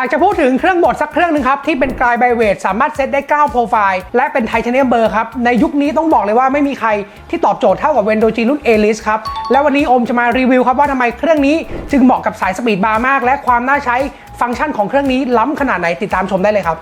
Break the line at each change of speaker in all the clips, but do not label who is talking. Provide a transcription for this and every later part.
หากจะพูดถึงเครื่องบดสักเครื่องหนึงครับ ที่เป็นกลายไบเวทสามารถเซตได้ 9 โปรไฟล์และเป็นไทเทเนียมเบอร์ครับ ในยุคนี้ต้องบอกเลยว่าไม่มีใครที่ตอบโจทย์เท่ากับเวนโดจีรุ่น a l i s ครับ และวันนี้อมจะมารีวิวครับว่าทำไมเครื่องนี้จึงเหมาะกับสายสปีดบาร์มาก และความน่าใช้ฟังก์ชันของเครื่องนี้ล้ำขนาดไหนติดตามชมได้เลยครับ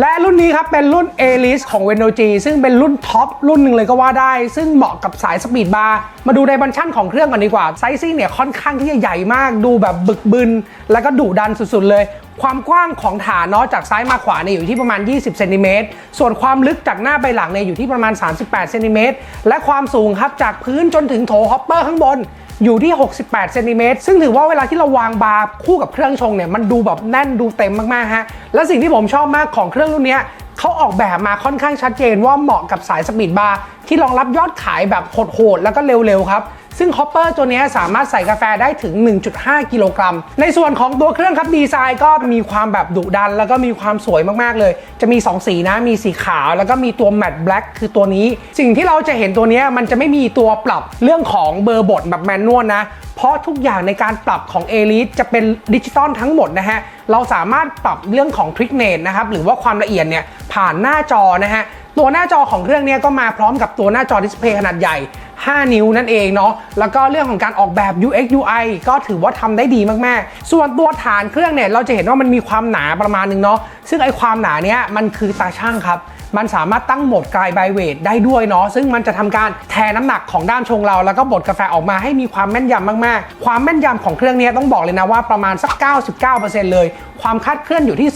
และรุ่นนี้ครับเป็นรุ่น a l i s ของ v e n o G ซึ่งเป็นรุ่นท็อปรุ่นหนึ่งเลยก็ว่าได้ ซึ่งเหมาะกับสายสปีดบาร์มาดูในบันชั่นของเครื่องก่อนดีกว่าไซซิ่งเนี่ยค่อนข้างที่จะใหญ่มาก ดูแบบบึกบึน แล้วก็ดุดันสุดๆเลย ความกว้างของฐานเนาะจากซ้ายมาขวาเนี่ยอยู่ที่ประมาณ 20เซนติเมตรส่วนความลึกจากหน้าไปหลังเนี่ยอยู่ที่ประมาณ 38เซนติเมตรและความสูงครับจากพื้นจนถึงโถฮอปเปอร์ข้างบน อยู่ที่ 68เซนติเมตรซึ่งถือว่าเวลาที่เราวางบาร์คู่กับเครื่องชงเนี่ยมันดูแบบแน่นดูเต็มมากๆฮะและสิ่งที่ผมชอบมากของเครื่องรุ่นนี้เขาออกแบบมาค่อนข้างชัดเจนว่าเหมาะกับสายสปีดบาร์ที่รองรับยอดขายแบบโหดๆแล้วก็เร็วๆครับ ซึ่งฮอปเปอร์ตัวนี้สามารถใส่กาแฟได้ถึง 1.5 กิโลกรัม ในส่วนของตัวเครื่องครับดีไซน์ก็มีความแบบดุดัน แล้วก็มีความสวยมากๆเลย จะมี 2 สีนะ มีสีขาว แล้วก็มีตัวแมตต์แบล็กคือตัวนี้ สิ่งที่เราจะเห็นตัวนี้มันจะไม่มีตัวปรับเรื่องของเบอร์บทแบบแมนนวลนะเพราะทุกอย่างในการปรับของ a l i s จะเป็นดิจิตอลทั้งหมดนะฮะ เราสามารถปรับเรื่องของทริกเน e นะครับ หรือว่าความละเอียดเนี่ยผ่านหน้าจอนะฮะ ตัวหน้าจอของเครื่องเนี้ก็มาพร้อมกับตัวหน้าจอดิสเพย์ขนาดใหญ่ 5 นิ้วนั่นเองเนาะแล้วก็เรื่องของการออกแบบ UX UI ก็ถือว่าทำได้ดีมากๆ ส่วนตัวฐานเครื่องเนี่ยเราจะเห็นว่ามันมีความหนาประมาณหนึงเนาะซึ่งไอความหนาเนี้ยมันคือตาช่างครับมันสามารถตั้งโหมดกลายไบเวทได้ด้วยเนาะซึ่งมันจะทำการแทนน้ำหนักของด้ามชงเรา แล้วก็บดกาแฟออกมาให้มีความแม่นยำมากๆ ความแม่นยำของเครื่องนี้ต้องบอกเลยนะว่าประมาณสัก 99%เลย ความคาดเคลื่อนอยู่ที่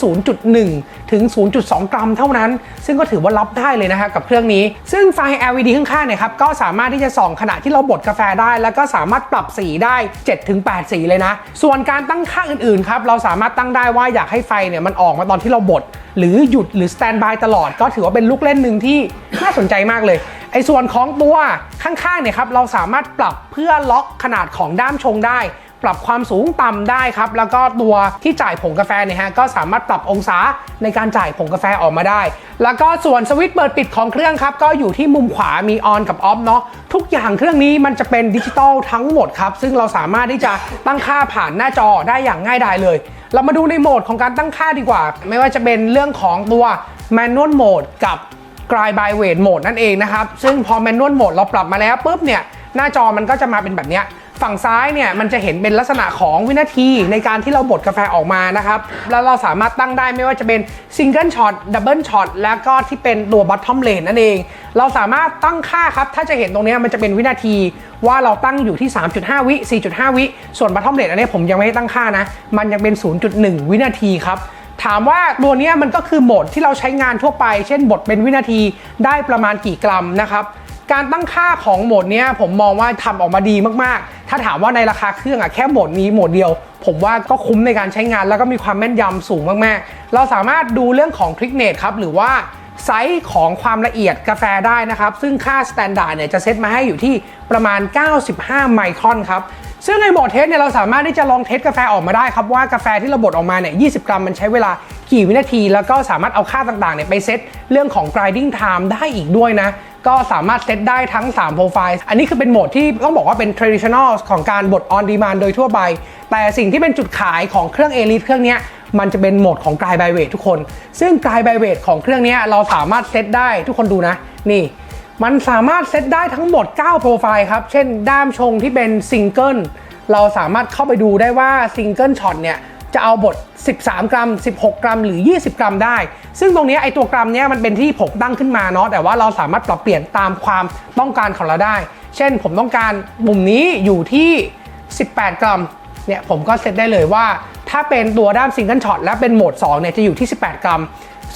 0.1 ถึง 0.2 กรัมเท่านั้น ซึ่งก็ถือว่ารับได้เลยนะฮะกับเครื่องนี้ ซึ่งไฟ LED ข้างๆเนี่ยครับก็สามารถที่จะส่องขณะที่เราบดกาแฟได้ แล้วก็สามารถปรับสีได้ 7-8 สีเลยนะ ส่วนการตั้งค่าอื่นๆครับเราสามารถตั้งได้ว่าอยากให้ไฟเนี่ยมันออกมาตอนที่เราบดหรือหยุดหรือสแตนบายตลอดก็ถือว่าเป็นลูกเล่นหนึ่งที่น่าสนใจมากเลยไอ้ส่วนของตัวข้างๆเนี่ยครับเราสามารถปรับเพื่อล็อกขนาดของด้ามชงได้ ปรับความสูงต่ำได้ครับ แล้วก็ตัวที่จ่ายผงกาแฟเนี่ยฮะก็สามารถปรับองศาในการจ่ายผงกาแฟออกมาได้ แล้วก็ส่วนสวิตช์เปิดปิดของเครื่องครับ ก็อยู่ที่มุมขวามีออนกับออฟเนาะทุกอย่างเครื่องนี้มันจะเป็นดิจิตอลทั้งหมดครับ ซึ่งเราสามารถที่จะตั้งค่าผ่านหน้าจอได้อย่างง่ายดายเลย เรามาดูในโหมดของการตั้งค่าดีกว่า ไม่ว่าจะเป็นเรื่องของตัว Manual Mode กับ g r i by Weight Mode นั่นเองนะครับ ซึ่งพอ Manual Mode เราปรับมาแล้วปุ๊บเนี่ย หน้าจอมันก็จะมาเป็นแบบเนี้ย ฝั่งซ้ายเนี่ยมันจะเห็นเป็นลักษณะของวินาทีในการที่เราบดกาแฟออกมานะครับ แล้วเราสามารถตั้งได้ไม่ว่าจะเป็น Single Shot Double Shot แล้วก็ที่เป็นตัว Bottom Lane นั่นเอง เราสามารถตั้งค่าครับ ถ้าจะเห็นตรงนี้มันจะเป็นวินาทีว่าเราตั้งอยู่ที่ 3.5 วิ 4.5 วิ ส่วน Bottom Lane อันนี้ผมยังไม่ได้ตั้งค่านะ มันยังเป็น 0.1 วินาทีครับถามว่าตัวนี้มันก็คือโหมดที่เราใช้งานทั่วไป เช่นบทเป็นวินาทีได้ประมาณกี่กรัมนะครับ การตั้งค่าของโหมดนี้ผมมองว่าทำออกมาดีมากๆ ถ้าถามว่าในราคาเครื่องอะแค่โหมดนี้โหมดเดียว ผมว่าก็คุ้มในการใช้งานแล้วก็มีความแม่นยำสูงมากๆ เราสามารถดูเรื่องของทริกเนตครับหรือว่าไซส์ของความละเอียดกาแฟได้นะครับ ซึ่งค่าสแตนดาร์ดเนี่ยจะเซตมาให้อยู่ที่ประมาณ 95 ไมครอนครับ ซึ่งในโหมดเทสเนี่ยเราสามารถที่จะลองเทสกาแฟออกมาได้ครับ ว่ากาแฟที่เราบดออกมาเนี่ย 20 กรัมมันใช้เวลากี่วินาที แล้วก็สามารถเอาค่าต่างๆเนี่ยไปเซตเรื่องของ grinding time ได้อีกด้วยนะ ก็สามารถเซตได้ทั้ง 3 โปรไฟล์ อันนี้คือเป็นโหมดที่ต้องบอกว่าเป็น traditional ของการบด on demand โดยทั่วไป แต่สิ่งที่เป็นจุดขายของเครื่อง Elite เครื่องนี้มันจะเป็นโหมดของ g r i by weight ทุกคน ซึ่ง g r i by weight ของเครื่องนี้เราสามารถเซตได้ทุกคนดูนะ นี่ มันสามารถเซตได้ทั้งหมด 9 โปรไฟล์ครับ เช่น ด้ามชงที่เป็นซิงเกิล เราสามารถเข้าไปดูได้ว่าซิงเกิลช็อตเนี่ย จะเอาบท13 กรัม 16 กรัม หรือ 20 กรัมได้ ซึ่งตรงนี้ไอตัวกรัมเนี้ยมันเป็นที่ผมตั้งขึ้นมาเนาะ แต่ว่าเราสามารถปรับเปลี่ยนตามความต้องการของเราได้ เช่นผมต้องการปุ่มนี้อยู่ที่ 18 กรัม เนี่ยผมก็เซตได้เลยว่า ถ้าเป็นตัวด้ามซิงเกิลช็อตและเป็นโหมด 2 เนี่ยจะอยู่ที่ 18 กรัม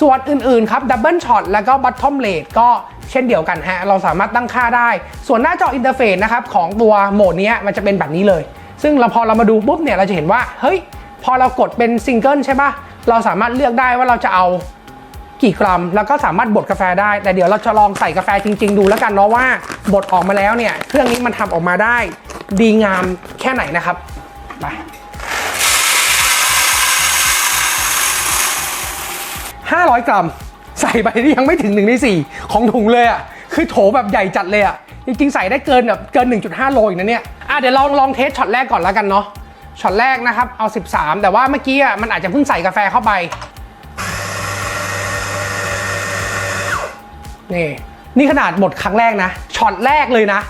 ส่วนอื่นๆครับดับเบิลช็อตแล้วก็บัตทอมเลดก็เช่นเดียวกันฮะ เราสามารถตั้งค่าได้ ส่วนหน้าจออินเทอร์เฟซนะครับของตัวโหมดเนี้ยมันจะเป็นแบบนี้เลย ซึ่งเราพอเรามาดูปุ๊บเนี่ยเราจะเห็นว่าเฮ้ย พอเรากดเป็นซิงเกิลใช่ปะเราสามารถเลือกได้ว่าเราจะเอากี่กรัม แล้วก็สามารถบดกาแฟได้ แต่เดี๋ยวเราจะลองใส่กาแฟจริง ๆ ดูแล้วกันเนาะว่าบดออกมาแล้วเนี่ย เครื่องนี้มันทำออกมาได้ ดีงามแค่ไหนนะครับ ไป500กรัม ใส่ไปนี่ยังไม่ถึง1ใน4ของถุงเลยอะ คือโถแบบใหญ่จัดเลยอะ จริงๆ ใส่ได้เกินแบบเกิน 1.5 โลอีกนะเนี่ย อะเดี๋ยวลองลองเทสช็อตแรกก่อนแล้วกันเนาะ ช็อตแรกนะครับเอา 13 แต่ว่าเมื่อกี้อะมันอาจจะเพิ่งใส่กาแฟเข้าไป นี่ นี่ขนาดหมดครั้งแรกนะช็อตแรกเลยนะ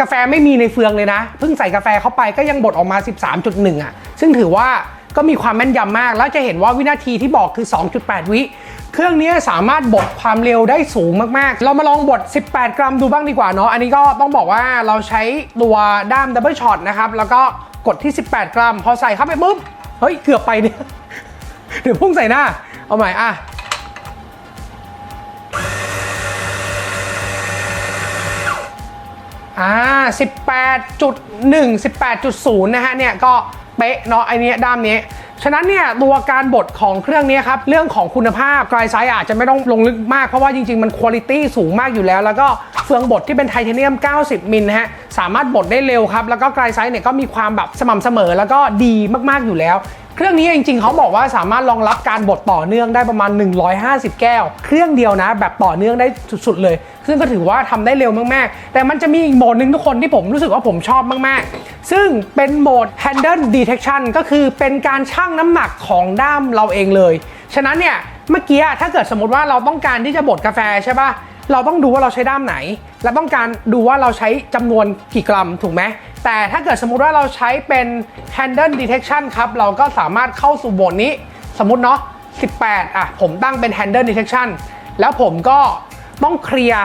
กาแฟไม่มีในเฟืองเลยนะ เพิ่งใส่กาแฟเข้าไปก็ยังบดออกมา 13.1 อะ ซึ่งถือว่าก็มีความแม่นยำมาก แล้วจะเห็นว่าวินาทีที่บอกคือ 2.8 วิเครื่องนี้สามารถบดความเร็วได้สูงมากๆ เรามาลองบด 18 กรัมดูบ้างดีกว่าเนาะ อันนี้ก็ต้องบอกว่าเราใช้ตัวด้ามดับเบิลช็อตนะครับ แล้วก็ กดที่ 18 กรัม พอใส่เข้าไปปุ๊บ เฮ้ย เกือบไปเนี่ย เดี๋ยวพุ่งใส่หน้า เอาใหม่อะอ่า18.1 18.0 นะฮะ เนี่ย ก็เป๊ะเนาะไอเนี้ยด้ามนี้ฉะนั้นเนี่ยตัวการบดของเครื่องนี้ครับเรื่องของคุณภาพไกลไซส์อาจจะไม่ต้องลงลึกมากเพราะว่าจริง ๆ มันคุณภาพสูงมากอยู่แล้ว แล้วก็ ฟืองบดที่เป็นไทเทเนียม 90 มิลนะฮะ สามารถบดได้เร็วครับ แล้วก็ไกลไซส์เนี่ยก็มีความแบบสม่ำเสมอแล้วก็ดีมากๆอยู่แล้วเครื่องนี้จริงๆ เขาบอกว่าสามารถรองรับการบดต่อเนื่องได้ประมาณ 150 แก้ว เครื่องเดียวนะ แบบต่อเนื่องได้สุดๆเลย ซึ่งก็ถือว่าทำได้เร็วมากๆ แต่มันจะมีอีกโหมดหนึ่งทุกคนที่ผมรู้สึกว่าผมชอบมากๆ ซึ่งเป็นโหมด handle detection ก็คือเป็นการชั่งน้ำหนักของด้ามเราเองเลย ฉะนั้นเนี่ยเมื่อกี้ถ้าเกิดสมมติว่าเราต้องการที่จะบดกาแฟใช่ป่ะ เราต้องดูว่าเราใช้ด้ามไหน และต้องการดูว่าเราใช้จำนวนกี่กรัมถูกไหมแต่ถ้าเกิดสมมุติว่าเราใช้เป็น handle detection ครับ เราก็สามารถเข้าสู่โหมดนี้สมมติเนาะ18 อะ ผมตั้งเป็น handle detection แล้วผมก็ต้องเคลียร์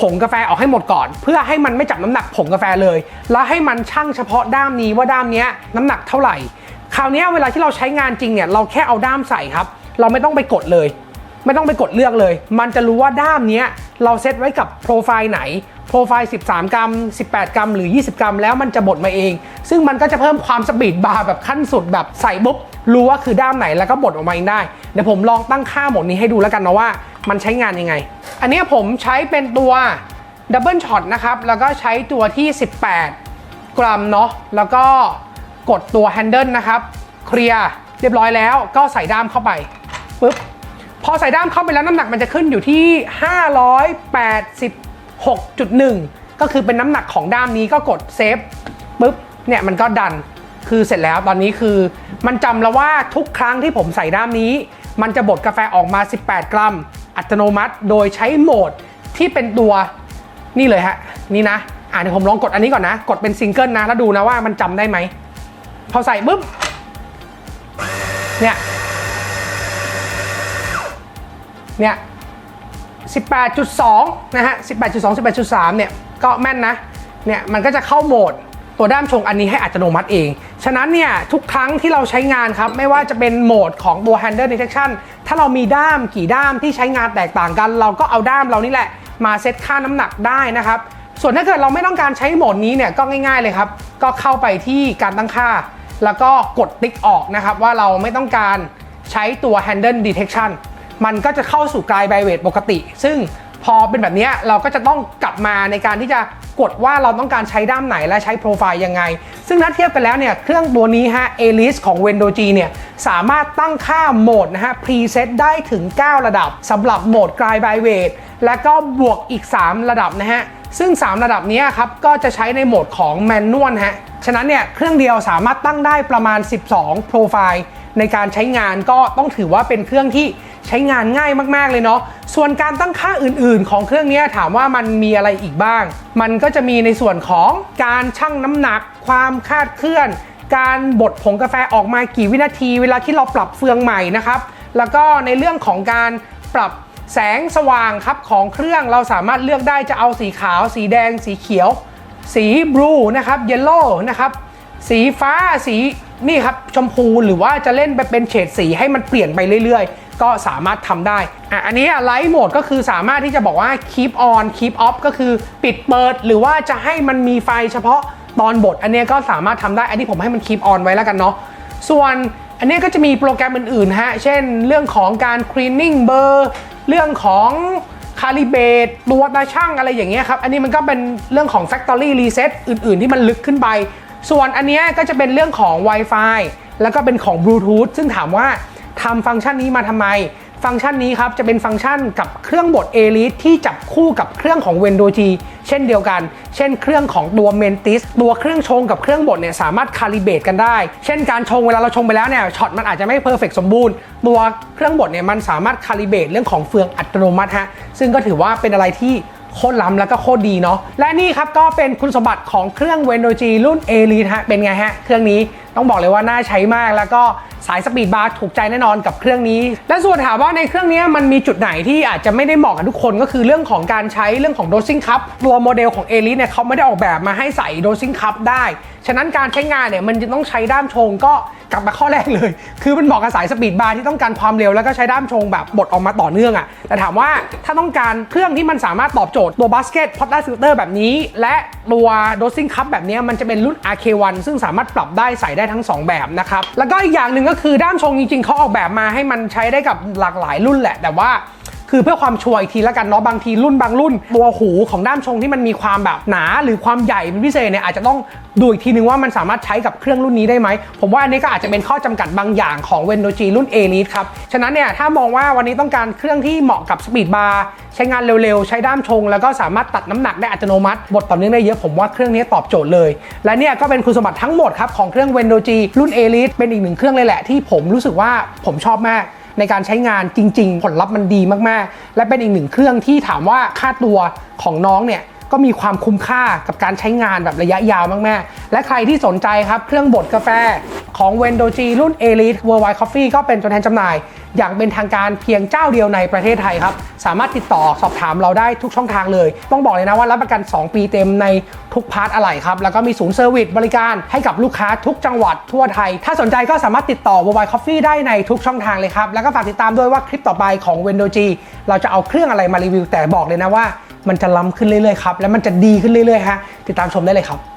ผงกาแฟออกให้หมดก่อน เพื่อให้มันไม่จับน้ำหนักผงกาแฟเลย แล้วให้มันชั่งเฉพาะด้ามนี้ว่าด้ามนี้น้ำหนักเท่าไหร่ คราวนี้เวลาที่เราใช้งานจริงเนี่ยเราแค่เอาด้ามใส่ครับ เราไม่ต้องไปกดเลย ไม่ต้องไปกดเลือกเลย มันจะรู้ว่าด้ามนี้เราเซตไว้กับโปรไฟล์ไหน โปรไฟล์ 13 กรัม 18 กรัม หรือ 20 กรัม แล้วมันจะบดมาเอง ซึ่งมันก็จะเพิ่มความสปีดบาร์แบบขั้นสุดแบบใส่ปุ๊บรู้ว่าคือด้ามไหนแล้วก็บดออกมาเองได้ เดี๋ยวผมลองตั้งค่าหมดนี้ให้ดูแล้วกันนะว่ามันใช้งานยังไง อันนี้ผมใช้เป็นตัวดับเบิลช็อตนะครับ แล้วก็ใช้ตัวที่ 18 กรัมเนาะ แล้วก็กดตัวแฮนเดิลนะครับ เคลียร์เรียบร้อยแล้วก็ใส่ด้ามเข้าไปปุ๊บ พอใส่ด้ามเข้าไปแล้วน้ำหนักมันจะขึ้นอยู่ที่ 586.1 ก็คือเป็นน้ำหนักของด้ามนี้ก็กดเซฟปุ๊บเนี่ยมันก็ดันคือเสร็จแล้วตอนนี้คือ มันจำแล้วว่าทุกครั้งที่ผมใส่ด้ามนี้ มันจะบดกาแฟออกมา 18 กรัม อัตโนมัติ โดยใช้โหมดที่เป็นตัวนี่เลยฮะ นี่นะ อ่าเดี๋ยวผมลองกดอันนี้ก่อนนะ กดเป็นซิงเกิลนะ แล้วดูนะว่ามันจำได้ไหม พอใส่ปุ๊บเนี่ย เนี่ย18.2 นะฮะ 18.2 18.3 เนี่ย ก็แม่นนะ เนี่ย มันก็จะเข้าโหมดตัวด้ามชงอันนี้ให้อัตโนมัติเอง ฉะนั้นเนี่ย ทุกครั้งที่เราใช้งานครับ ไม่ว่าจะเป็นโหมดของตัว handle detection ถ้าเรามีด้ามกี่ด้ามที่ใช้งานแตกต่างกัน เราก็เอาด้ามเรานี่แหละ มาเซตค่าน้ำหนักได้นะครับ ส่วนถ้าเกิดเราไม่ต้องการใช้โหมดนี้เนี่ย ก็ง่าย ๆ เลยครับ ก็เข้าไปที่การตั้งค่า แล้วก็กดติ๊กออกนะครับว่าเราไม่ต้องการใช้ตัว handle detection มันก็จะเข้าสู่กลายไบเวทปกติ ซึ่งพอเป็นแบบนี้เราก็จะต้องกลับมาในการที่จะกดว่าเราต้องการใช้ด้ามไหนและใช้โปรไฟล์ยังไง ซึ่งถ้าเทียบกันแล้วเนี่ย เครื่องตัวนี้ฮะ a l i s ของ w e n d o G เนี่ย สามารถตั้งค่าโหมดนะฮะ preset ได้ถึง 9 ระดับสำหรับโหมดกลายไบเวทและก็บวกอีก 3 ระดับนะฮะ ซึ่ง 3 ระดับนี้ครับ ก็จะใช้ในโหมดของแมนนวลฮะ ฉะนั้นเนี่ย เครื่องเดียวสามารถตั้งได้ประมาณ 12 โปรไฟล์ในการใช้งานก็ต้องถือว่าเป็นเครื่องที่ ใช้งานง่ายมากๆเลยเนาะส่วนการตั้งค่าอื่นๆ ของเครื่องนี้ถามว่ามันมีอะไรอีกบ้าง มันก็จะมีในส่วนของการชั่งน้ำหนัก ความคาดเคลื่อน การบดผงกาแฟออกมากี่วินาที เวลาที่เราปรับเฟืองใหม่นะครับ แล้วก็ในเรื่องของการปรับแสงสว่างครับของเครื่องเราสามารถเลือกได้จะเอาสีขาว สีแดง สีเขียว สีบลูนะครับเยลโล่นะครับสีฟ้าสี นี่ครับชมพูหรือว่าจะเล่นไปเป็นเฉดสีให้มันเปลี่ยนไปเรื่อยๆ ก็สามารถทำได้อะอันนี้ไลท์โหมดก็คือสามารถที่จะบอกว่า keep on keep off ก็คือปิดเปิด หรือว่าจะให้มันมีไฟเฉพาะตอนบดอันนี้ก็สามารถทำได้ อันนี้ผมให้มัน keep on ไว้แล้วกันเนาะส่วนอันนี้ก็จะมีโปรแกรมอื่นๆฮะ เช่นเรื่องของการ cleaning เบอร์เรื่องของคาลิเบตตัวตาช่างอะไรอย่างเงี้ยครับ อันนี้มันก็เป็นเรื่องของ factory reset อื่นๆ ที่มันลึกขึ้นไป ส่วนอันนี้ก็จะเป็นเรื่องของ Wi-Fi แล้วก็เป็นของ Bluetooth ซึ่งถามว่าทำฟังก์ชันนี้มาทำไม ฟังก์ชันนี้ครับจะเป็นฟังก์ชันกับเครื่องบด a l i t ที่จับคู่กับเครื่องของ w i n d o w G เช่นเดียวกัน เช่นเครื่องของตัว Mentis ตัวเครื่องชงกับเครื่องบดเนี่ยสามารถคาลิเบตกันได้ เช่นการชงเวลาเราชงไปแล้วเนี่ยช็อตมันอาจจะไม่เพอร์เฟกสมบูรณ์ ตัวเครื่องบดเนี่ยมันสามารถคาลิเบตเรื่องของเฟืองอัตโนมัติฮะซึ่งก็ถือว่าเป็นอะไรที่ โคตรล้ำแล้วก็โคตรดีเนาะและนี่ครับก็เป็นคุณสมบัติของเครื่อง w i n d o w G รุ่น Elite ฮะเป็นไงฮะเครื่องนี้ต้องบอกเลยว่าน่าใช้มากแล้วก็สายสปีดบาร์ถูกใจแน่นอนกับเครื่องนี้ และส่วนถามว่าในเครื่องนี้มันมีจุดไหนที่อาจจะไม่ได้เหมาะกับทุกคนก็คือเรื่องของการใช้เรื่องของ dosing cup ตัวโมเดลของ Elite เนี่ยเขาไม่ได้ออกแบบมาให้ใส่ dosing cup ได้ ฉะนั้นการใช้งานเนี่ยมันจะต้องใช้ด้ามชงก็กลับมาข้อแรกเลย คือมันเหมาะกับสายสปีดบาร์ที่ต้องการความเร็วแล้วก็ใช้ด้ามชงแบบบดออกมาต่อเนื่องอะ่ะแต่ถามว่าถ้าต้องการเครื่องที่มันสามารถตอบโจทย์ตัวบาสเกตพอต a ฟิลเตอร์แบบนี้ และตัว dosing cup แบบนี้มันจะเป็นรุ่น RK1 ซึ่งสามารถปรับได้ใส่ได้ทั้งสองแบบนะครับแล้วก็อีกอย่างหนึ่งก็คือด้ามชงจริงๆเขาออกแบบมาให้มันใช้ได้กับหลากหลายรุ่นแหละแต่ว่า คือเพื่อความชัวร์อีกทีละกันเนาะบางทีรุ่นบางรุ่น ตัวหูของด้ามชงที่มันมีความแบบหนาหรือความใหญ่เป็นพิเศษเนี่ยอาจจะต้องดูอีกทีนึงว่ามันสามารถใช้กับเครื่องรุ่นนี้ได้ไหม ผมว่าอันนี้ก็อาจจะเป็นข้อจำกัดบางอย่างของ Windows G รุ่น Elite ครับ ฉะนั้นเนี่ยถ้ามองว่าวันนี้ต้องการเครื่องที่เหมาะกับสปีดบาร์ใช้งานเร็วๆ ใช้ด้ามชง แล้วก็สามารถตัดน้ำหนักได้อัตโนมัติ บทต่อเนื่องได้เยอะผมว่าเครื่องนี้ตอบโจทย์เลย และเนี่ยก็เป็นคุณสมบัติทั้งหมดครับของเครื่อง Windows G รุ่น Elite เป็นอีกหนึ่งเครื่องเลยแหละที่ผมรู้สึกว่าผมชอบมาก ในการใช้งานจริง ๆ ผลลัพธ์มันดีมากๆ และเป็นอีกหนึ่งเครื่องที่ถามว่าค่าตัวของน้องเนี่ย ก็มีความคุ้มค่ากับการใช้งานแบบระยะยาวมากๆ และใครที่สนใจครับเครื่องบดกาแฟของ w e n d o G รุ่น Elite Worldwide Coffee ก็เป็นตัวแทนจำหน่าย อย่างเป็นทางการเพียงเจ้าเดียวในประเทศไทยครับ สามารถติดต่อสอบถามเราได้ทุกช่องทางเลย ต้องบอกเลยนะว่ารับประกัน 2 ปีเต็มในทุกพาร์ทอะไหล่ครับ แล้วก็มีศูนย์เซอร์วิสบริการให้กับลูกค้าทุกจังหวัดทั่วไทย ถ้าสนใจก็สามารถติดต่อ Worldwide Coffee ได้ในทุกช่องทางเลยครับแล้วก็ฝากติดตามด้วยว่าคลิปต่อไปของ w e n d o G เราจะเอาเครื่องอะไรมารีวิวแต่บอกเลยนะว่า มันจะล้ำขึ้นเรื่อยๆครับ และมันจะดีขึ้นเรื่อยๆฮะติดตามชมได้เลยครับ